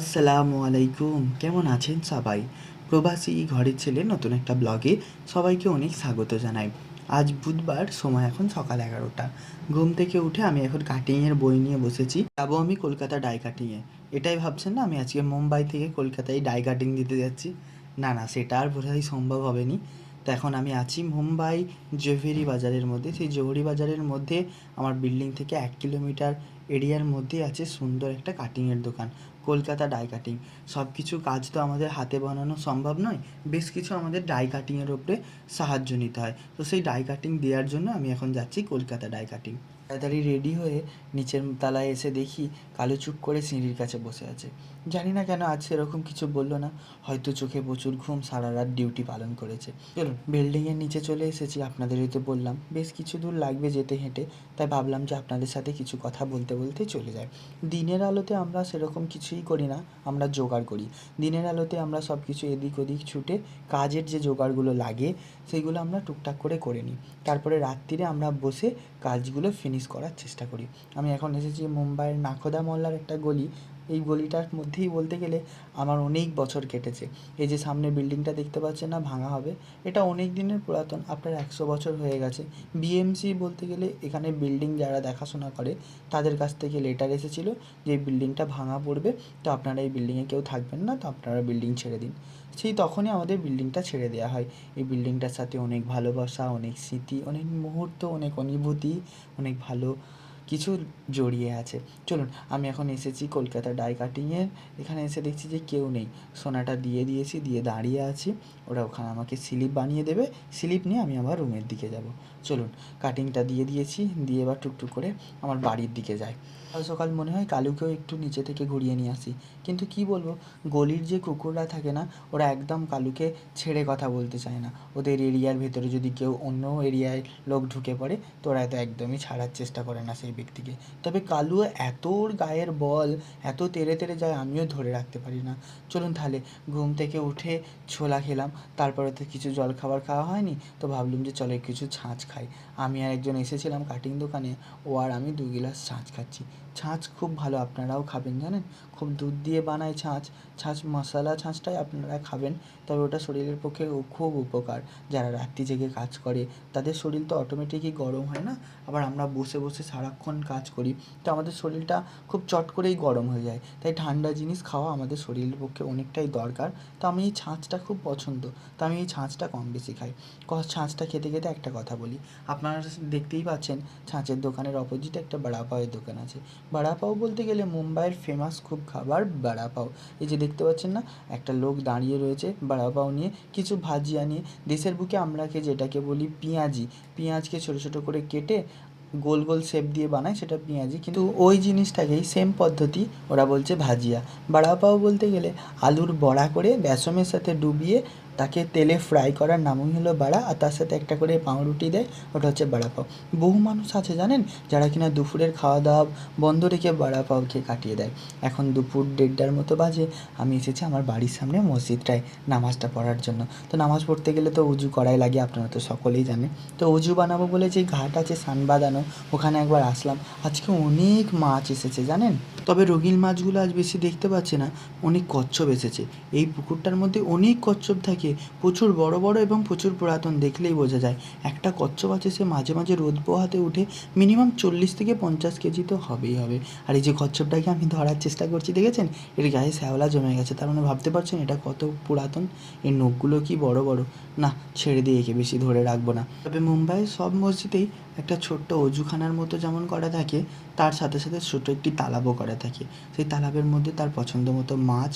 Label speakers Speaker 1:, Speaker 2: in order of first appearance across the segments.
Speaker 1: আসসালামু আলাইকুম। কেমন আছেন সবাই? প্রবাসী ঘরের ছেলে নতুন একটা ব্লগে সবাইকে অনেক স্বাগত জানাই। আজ বুধবার, সময় এখন সকাল এগারোটা। ঘুম থেকে উঠে আমি এখন কাটিংয়ের বই নিয়ে বসেছি। যাব আমি কলকাতা ডাই কাটিংয়ে। এটাই ভাবছেন না, আমি আজকে মুম্বাই থেকে কলকাতায় ডাই কাটিং দিতে যাচ্ছি? না না, সেটা আর বোধহয় সম্ভব হবে নি এখন আমি আছি মুম্বাই জোহরি বাজারের মধ্যে। সেই জোহরি বাজারের মধ্যে আমার বিল্ডিং থেকে এক কিলোমিটার এরিয়ার মধ্যে আছে সুন্দর একটা কাটিংয়ের দোকান, কলকাতা ডাই কাটিং সব কিছু কাজ তো আমাদের হাতে বানানো সম্ভব নয়, বেশ কিছু আমাদের ডাই কাটিংয়ের ওপরে সাহায্য নিতে হয়। তো সেই ডাই কাটিং দেওয়ার জন্য আমি এখন যাচ্ছি কলকাতা ডাই কাটিং তাড়াতাড়ি রেডি হয়ে নিচের তলায় এসে দেখি কালো চুপ করে সিঁড়ির কাছে বসে আছে। জানি না কেন আজ সেরকম কিছু বলল না। হয়তো চোখে প্রচুর ঘুম সারা রাত ডিউটি পালন করেছে। চলুন বিল্ডিংয়ের নিচে চলে এসেছি, আপনাদেরই তো বললাম। বেশ কিছু দূর লাগবে যেতে হেঁটে, তাই ভাবলাম যে আপনাদের সাথে কিছু কথা বলতে বলতে চলে যায় দিনের আলোতে আমরা সেরকম কিছুই করি না, আমরা জোগাড় করি। দিনের আলোতে আমরা সব কিছু এদিক ওদিক ছুটে কাজের যে জোগাড়গুলো লাগে সেইগুলো আমরা টুকটাক করে করে নিই। তারপরে রাত্রিরে আমরা বসে কাজগুলো ফিনিশ করার চেষ্টা করি। আমি এখন এসেছি মুম্বাইয়ের নাখোদা মহল্লার একটা গলি। এই গলিটার মধ্যেই বলতে গেলে আমার অনেক বছর কেটেছে। এই যে সামনে বিল্ডিংটা দেখতে পাচ্ছেন না, ভাঙা হবে। এটা অনেক দিনের পুরাতন, আপনার একশো বছর হয়ে গেছে। বিএমসি বলতে গেলে এখানে বিল্ডিং যারা দেখাশোনা করে, তাদের কাছ থেকে লেটার এসেছিল যে বিল্ডিংটা ভাঙা পড়বে, তো আপনারা এই বিল্ডিংয়ে কেউ থাকবেন না, তো আপনারা বিল্ডিং ছেড়ে দিন। সেই তখনই আমাদের বিল্ডিংটা ছেড়ে দেওয়া হয়। এই বিল্ডিংটার সাথে অনেক ভালোবাসা, অনেক স্মৃতি, অনেক মুহূর্ত, অনেক অনুভূতি, অনেক ভালো কিছু জড়িয়ে আছে। চলুন, আমি এখন এসেছি কলকাতা ডাই কাটিংয়ের এখানে এসে দেখছি যে কেউ নেই। সোনাটা দিয়ে দিয়েছি, দিয়ে দাঁড়িয়ে আছি। ওরা ওখানে আমাকে স্লিপ বানিয়ে দেবে। স্লিপ নিয়ে আমি আবার রুমের দিকে যাব। চলুন, কাটিংটা দিয়ে দিয়েছি, দিয়ে এবার টুকটুক করে আমার বাড়ির দিকে যাই। সকাল সকাল মনে হয় কালুকেও একটু নিচে থেকে ঘুরিয়ে নিয়ে আসি। কিন্তু কি বলব, গলির যে কুকুররা থাকে না, ওরা একদম কালুকে ছেড়ে কথা বলতে চায় না। ওদের এরিয়ার ভেতরে যদি কেউ অন্য এরিয়ায় লোক ঢুকে পড়ে, তো ওরা তো একদমই ছাড়ার চেষ্টা করে না সেই ব্যক্তিকে। তবে কালু এত ওর গায়ের বল, এত তেড়ে তেড়ে যায় আমিও ধরে রাখতে পারি না। চলুন তাহলে, ঘুম থেকে উঠে ছোলা খেলাম। তারপরে তো কিছু জল খাবার খাওয়া হয়নি, তো ভাবলাম যে চলো কিছু ছাঁচ খাই। আমি আর একজন এসেছিলাম কাটিং দোকানে, ও আর আমি দু গিলাস ছাঁচ খাচ্ছি। ছাঁচ খুব ভালো, আপনারাও খাবেন জানেন? খুব দুধ দিয়ে বানায় ছাঁচ। ছাঁচ মশলা ছাঁচটাই আপনারা খাবেন, তবে ওটা শরীরের পক্ষে খুব উপকার। যারা রাত্রি জেগে কাজ করে, তাদের শরীর তো অটোমেটিকই গরম হয় না। আবার আমরা বসে বসে সারাক্ষণ কাজ করি। তো আমাদের শরীরটা খুব চট করেই গরম হয়ে যায়। তাই ঠান্ডা জিনিস খাওয়া আমাদের শরীরের পক্ষে অনেকটাই দরকার। তো আমি এই ছাঁচটা খুব পছন্দ। তো আমি এই ছাঁচটা কম বেশি খাই। ছাঁচটা খেতে খেতে একটা কথা বলি। আপনারা দেখতেই পাচ্ছেন, ছাঁচের দোকানের অপোজিটে একটা বড়া পাওয়ের দোকান আছে। বড়া পাও বলতে গেলে মুম্বাইয়ের ফেমাস খুব খাবার বড়া পাও এই যে দেখতে পাচ্ছেন না, একটা লোক দাঁড়িয়ে রয়েছে বড়া পাও নিয়ে। কিছু ভাজিয়া নিয়ে। দেশের বুকে আমরাকে যেটাকে বলি পেঁয়াজি। পেঁয়াজকে ছোটো ছোটো করে কেটে গোল গোল শেপ দিয়ে বানায়, সেটা পেঁয়াজি। কিন্তু ওই জিনিসটাকেই সেম পদ্ধতি ওরা বলছে ভাজিয়া। বড়া পাও বলতে গেলে আলুর বড়া করে বেসমের সাথে ডুবিয়ে তাকে তেলে ফ্রাই করার নামই হলো বড়া আর তার সাথে একটা করে পাউরুটি দেয়, ওটা হচ্ছে বড়া পাও। বহু মানুষ আছে জানেন, যারা কিনা দুপুরের খাওয়া দাওয়া বন্ধ রেখে বড়া পাও খেয়ে কাটিয়ে দেয়। এখন দুপুর দেড়টার মতো বাজে, আমি এসেছি আমার বাড়ির সামনে মসজিদটায় নামাজটা পড়ার জন্য। তো নামাজ পড়তে গেলে তো উজু করাই লাগে, আপনারা তো সকলেই জানেন। তো উজু বানাবো বলে যে ঘাট আছে সান বাঁধানো, ওখানে একবার আসলাম। আজকে অনেক মাছ এসেছে জানেন। তবে রঙিন মাছগুলো আজ বেশি দেখতে পাচ্ছি না, অনেক কচ্ছপ এসেছে। এই পুকুরটার মধ্যে অনেক কচ্ছপ থাকে, প্রচুর বড় বড় এবং প্রচুর পুরাতন দেখলেই বোঝা যায়। একটা কচ্ছপ আছে, সে মাঝে মাঝে রোদ পোহাতে উঠে মিনিমাম চল্লিশ থেকে পঞ্চাশ কেজি তো হবেই হবে। আর এই যে কচ্ছপটাকে আমি ধরার চেষ্টা করছি, দেখেছেন? এর গায়ে শ্যাওলা জমে গেছে, তার মানে ভাবতে পারছেন এটা কত পুরাতন? এর নখগুলো কি বড় বড়? না, ছেড়ে দিয়ে একে বেশি ধরে রাখব না। তবে মুম্বাইয়ের সব মসজিদেই একটা ছোট্ট অজুখানার মতো যেমন করা থাকে, তার সাথে সাথে ছোট একটি তালাবও করা থাকে। সেই তালাবের মধ্যে তার পছন্দ মতো মাছ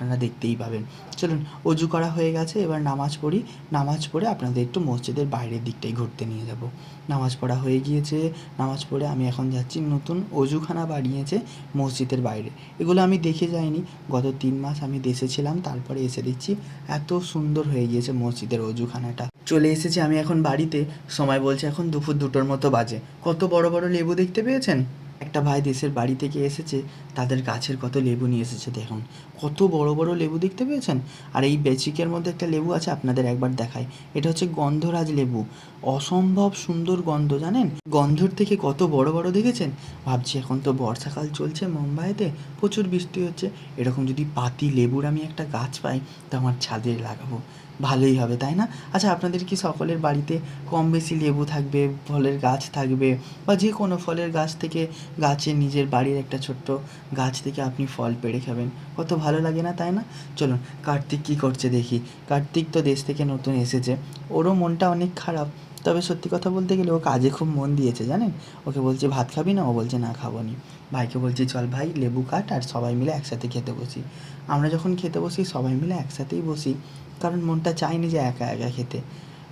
Speaker 1: আপনারা দেখতেই পাবেন। চলুন, অজু করা হয়ে গেছে, এবার নামাজ পড়ি। নামাজ পড়ে আপনাদের একটু মসজিদের বাইরের দিকটাই ঘুরতে নিয়ে যাব। নামাজ পড়া হয়ে গিয়েছে। নামাজ পড়ে আমি এখন যাচ্ছি নতুন অজুখানা বানিয়েছে মসজিদের বাইরে। এগুলো আমি দেখে যাইনি। গত তিন মাস আমি দেশে ছিলাম, তারপরে এসে দেখছি এত সুন্দর হয়ে গিয়েছে মসজিদের অজুখানাটা। চলে এসেছি আমি এখন বাড়িতে। সময় বলছে এখন দুপুর দুটোর মতো বাজে। কত বড় বড় লেবু দেখতে পেয়েছেন? একটা ভাই দেশের বাড়ি থেকে এসেছে, তাদের গাছের কত লেবু নিয়ে এসেছে দেখুন। কত বড় বড় লেবু দেখতে পেয়েছেন? আর এই বেচিকের মধ্যে একটা লেবু আছে, আপনাদের একবার দেখাই। এটা হচ্ছে গন্ধরাজ লেবু। অসম্ভব সুন্দর গন্ধ, জানেন? গন্ধর থেকে কত বড় বড় দেখেছেন? ভাবছি এখন তো বর্ষাকাল চলছে মুম্বাইতে, প্রচুর বৃষ্টি হচ্ছে। এরকম যদি পাতি লেবুর আমি একটা গাছ পাই, তো আমার ছাদে লাগাবো। ভালোই হবে, তাই না? আচ্ছা আপনাদের কি সকলের বাড়িতে কম বেশি লেবু থাকবে, ফলের গাছ থাকবে বা যে কোনো ফলের গাছ থেকে গাছে নিজের বাড়ির একটা ছোট্ট গাছ থেকে আপনি ফল পেড়ে খাবেন? কত ভালো লাগে না, তাই না? চলুন, কার্তিক কী করছে দেখি। কার্তিক তো দেশ থেকে নতুন এসেছে। ওরও মনটা অনেক খারাপ। তবে সত্যি কথা বলতে গেলে ও কাজে খুব মন দিয়েছে, জানেন? ওকে বলছে, ভাত খাবি না? ও বলছে, না খাব নি ভাইকে বলছি, চল ভাই, লেবু কাট আর সবাই মিলে একসাথে খেতে বসি। আমরা যখন খেতে বসি, সবাই মিলে একসাথেই বসি, কারণ মনটা চায়নি যে একা একা খেতে।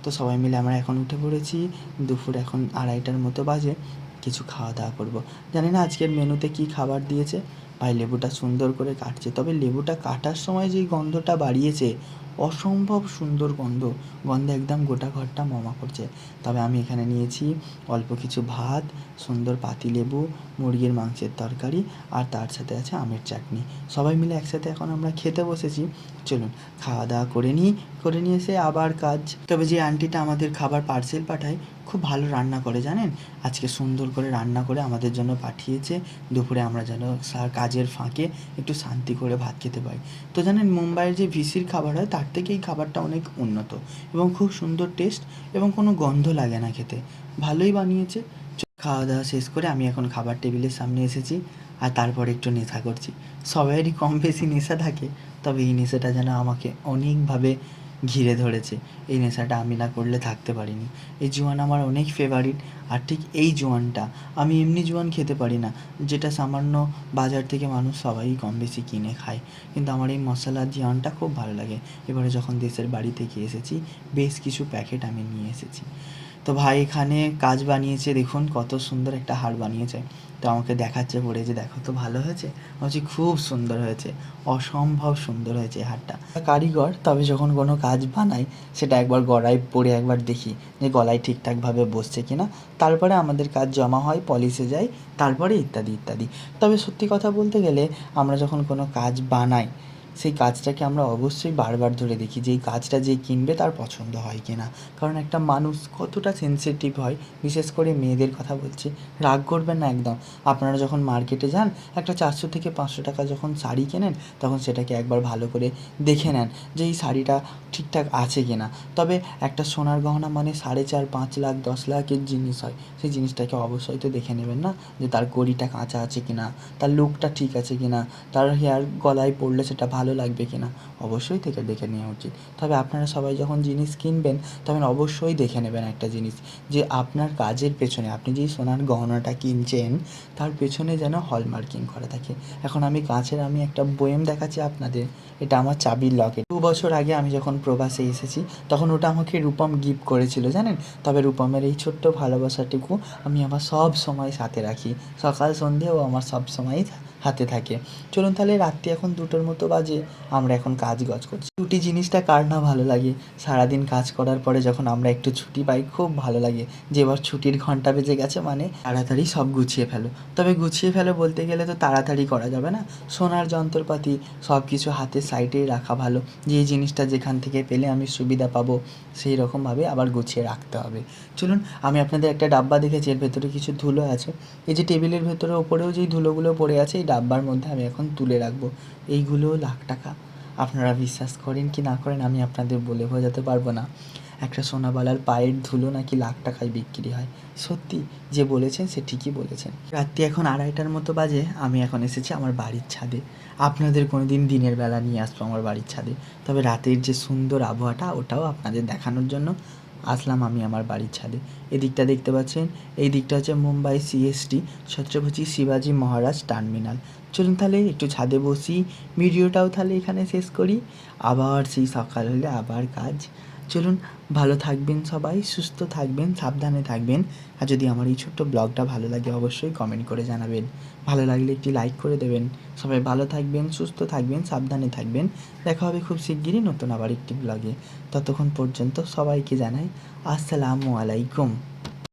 Speaker 1: তো সবাই মিলে আমরা এখন উঠে পড়েছি, দুপুর এখন আড়াইটার মতো বাজে, কিছু খাওয়া দাওয়া করব। জানি না আজকের মেনুতে কী খাবার দিয়েছে। ভাই, লেবুটা সুন্দর করে কাটছে। তবে লেবুটা কাটার সময় যেই গন্ধটা বাড়িয়েছে অসম্ভব সুন্দর গন্ধ। গন্ধে একদম গোটা ঘরটা মমা করছে। তবে আমি এখানে নিয়েছি অল্প কিছু ভাত, সুন্দর পাতিলেবু মুরগির মাংসের তরকারি আর তার সাথে আছে আমের চাটনি। সবাই মিলে একসাথে এখন আমরা খেতে বসেছি। চলুন, খাওয়া দাওয়া করে নিই, করে নিয়ে এসে আবার কাজ। তবে যে আন্টিটা আমাদের খাবার পার্সেল পাঠায়, খুব ভালো রান্না করে, জানেন? আজকে সুন্দর করে রান্না করে আমাদের জন্য পাঠিয়েছে। দুপুরে আমরা যেন কাজের ফাঁকে একটু শান্তি করে ভাত খেতে পাই তো জানেন, মুম্বাইয়ের যে ভিসির খাবার হয়, তার থেকে এই খাবারটা অনেক উন্নত এবং খুব সুন্দর টেস্ট এবং কোনো গন্ধ লাগে না খেতে। ভালোই বানিয়েছে। খাওয়া দাওয়া শেষ করে আমি এখন খাবার টেবিলের সামনে এসেছি আর তারপর একটু নেশা করছি। সবাইয়েরই কম বেশি নেশা থাকে, তবে এই নেশাটা যেন আমাকে অনেকভাবে ঘিরে ধরেছে। এই নেশাটা আমি না করলে থাকতে পারিনি। এই জোয়ান আমার অনেক ফেভারিট আর ঠিক এই জোয়ানটা। আমি এমনি জোয়ান খেতে পারি না, যেটা সামান্য বাজার থেকে মানুষ সবাই কম বেশি কিনে খায়। কিন্তু আমার এই মশলার জোয়ানটা খুব ভালো লাগে। এবারে যখন দেশের বাড়ি থেকে এসেছি, বেশ কিছু প্যাকেট আমি নিয়ে এসেছি। তো ভাই এখানে কাজ বানিয়েছে, দেখুন কত সুন্দর একটা হার বানিয়েছে। তো আমাকে দেখাচ্ছে পড়ে যে দেখো তো ভালো হয়েছে? বলছি, খুব সুন্দর হয়েছে, অসম্ভব সুন্দর হয়েছে হারটা। কারিগর, তবে যখন কোনো কাজ বানাই, সেটা একবার গলায় পরে একবার দেখি যে গলায় ঠিকঠাকভাবে বসছে কি না তারপরে আমাদের কাজ জমা হয়, পলিশে যায় তারপরে ইত্যাদি ইত্যাদি। তবে সত্যি কথা বলতে গেলে, আমরা যখন কোনো কাজ বানাই সেই কাজটাকে আমরা অবশ্যই বারবার ধরে দেখি যে এই কাজটা যে কিনবে তার পছন্দ হয় কি না কারণ একটা মানুষ কতটা সেনসিটিভ হয়, বিশেষ করে মেয়েদের কথা বলছি, রাগ করবেন না একদম। আপনারা যখন মার্কেটে যান, একটা চারশো থেকে পাঁচশো টাকা যখন শাড়ি কেনেন, তখন সেটাকে একবার ভালো করে দেখে নেন যে এই শাড়িটা ঠিকঠাক আছে কি না তবে একটা সোনার গহনা মানে সাড়ে চার, পাঁচ লাখ, দশ লাখের জিনিস হয়, সেই জিনিসটাকে অবশ্যই তো দেখে নেবেন না যে তার গড়িটা কাঁচা আছে কি না তার লুকটা ঠিক আছে কি না তার হেয়ার গলায় পড়লে সেটা ভালো লাগবে কি না অবশ্যই থেকে দেখে নেওয়া উচিত। তবে আপনারা সবাই যখন জিনিস কিনবেন, তখন অবশ্যই দেখে নেবেন একটা জিনিস, যে আপনার কাজের পেছনে, আপনি যেই সোনার গহনাটা কিনছেন, তার পেছনে যেন হলমার্কিং করা থাকে। এখন আমি কাঁচের, আমি একটা বয়েম দেখাচ্ছি আপনাদের। এটা আমার চাবির লকেট। দু বছর আগে আমি যখন প্রবাসে এসেছি, তখন ওটা আমাকে রূপম গিফট করেছিল, জানেন? তবে রূপমের এই ছোট্ট ভালোবাসাটুকু আমি আমার সব সময় সাথে রাখি। সকাল সন্ধেও আমার সব সময়ই হাতে থাকে। চলুন তাহলে রাত্রি এখন দুটোর মতো বাজে। আমরা এখন কাজ গজ করছি। ছুটি জিনিসটা কার না ভালো লাগে? সারাদিন কাজ করার পরে যখন আমরা একটু ছুটি পাই, খুব ভালো লাগে। যে এবার ছুটির ঘণ্টা বেজে গেছে মানে তাড়াতাড়ি সব গুছিয়ে ফেলো। তবে গুছিয়ে ফেলো বলতে গেলে তো তাড়াতাড়ি করা যাবে না। সোনার যন্ত্রপাতি সব কিছু হাতের সাইডেই রাখা ভালো। যে জিনিসটা যেখান থেকে পেলে আমি সুবিধা পাবো, সেই রকমভাবে আবার গুছিয়ে রাখতে হবে। চলুন, আমি আপনাদের একটা ডাব্বা দেখেছি, এর ভেতরে কিছু ধুলো আছে। এই যে টেবিলের ভেতরে, ওপরেও যেই ধুলোগুলো পড়ে আছে, এই ডাব্বার মধ্যে আমি এখন তুলে রাখব। এইগুলো লাখ টাকা আপনারা বিশ্বাস করেন কি না করেন আমি আপনাদের বলে বোঝাতে পারব না। একটা সোনাবালার পায়ের ধুলো নাকি লাখ টাকায় বিক্রি হয়। সত্যি, যে বলেছেন সে ঠিকই বলেছেন। রাত্রি এখন আড়াইটার মতো বাজে, আমি এখন এসেছি আমার বাড়ির ছাদে। আপনাদের কোনো দিন দিনের বেলা নিয়ে আসব আমার বাড়ির ছাদে। তবে রাতের যে সুন্দর আবহাওয়াটা, ওটাও আপনাদের দেখানোর জন্য আসলাম আমি আমার বাড়ির ছাদে। এদিকটা দেখতে পাচ্ছেন? এই দিকটা হচ্ছে মুম্বাই সিএসটি ছত্রপতি শিবাজি মহারাজ টার্মিনাল। চলুন তাহলে একটু ছাদে বসি, ভিডিওটাও তাহলে এখানে শেষ করি। আবার সেই সকাল হলে আবার কাজ। চলুন, ভালো থাকবেন সবাই, সুস্থ থাকবেন, সাবধানে থাকবেন। আর যদি আমার এই ছোট্ট ব্লগটা ভালো লাগে, অবশ্যই কমেন্ট করে জানাবেন। ভালো লাগলে একটি লাইক করে দেবেন। সবাই ভালো থাকবেন, সুস্থ থাকবেন, সাবধানে থাকবেন। দেখা হবে খুব শিগগিরই নতুন আবার একটি ব্লগে। ততক্ষণ পর্যন্ত সবাইকে জানাই, আসসালামু আলাইকুম।